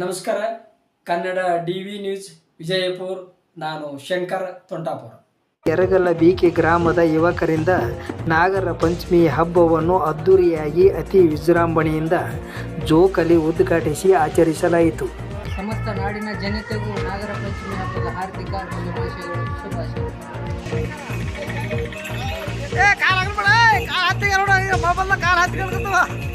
ನಮಸ್ಕಾರ. Kannada D V news Vijayapura. ನಾನು Shankar ತೊಂಟಾಪುರ ಯರಗಲ್ಲ BK ಗ್ರಾಮದ ಯುವಕರಿಂದ ನಾಗರ ಪಂಚಮಿ ಹಬ್ಬವನ್ನು ಅದ್ದೂರಿಯಾಗಿ ಅತಿ ವಿಜೃಂಭಣೆಯಿಂದ ಜೋಕಲಿ ಉದ್ಘಾಟಿಸಿ ಆಚರಿಸಲಾಯಿತು. ಸಮಸ್ತ ನಾಡಿನ ಜನತೆಗೂ ನಾಗರ ಪಂಚಮಿ ಹಬ್ಬದ ಹಾರ್ದಿಕ ಶುಭಾಶಯಗಳು ಶುಭಾಶಯಗಳು. ಹತ್ತಿ ಕಾಲ್ ಹತ್ತಿ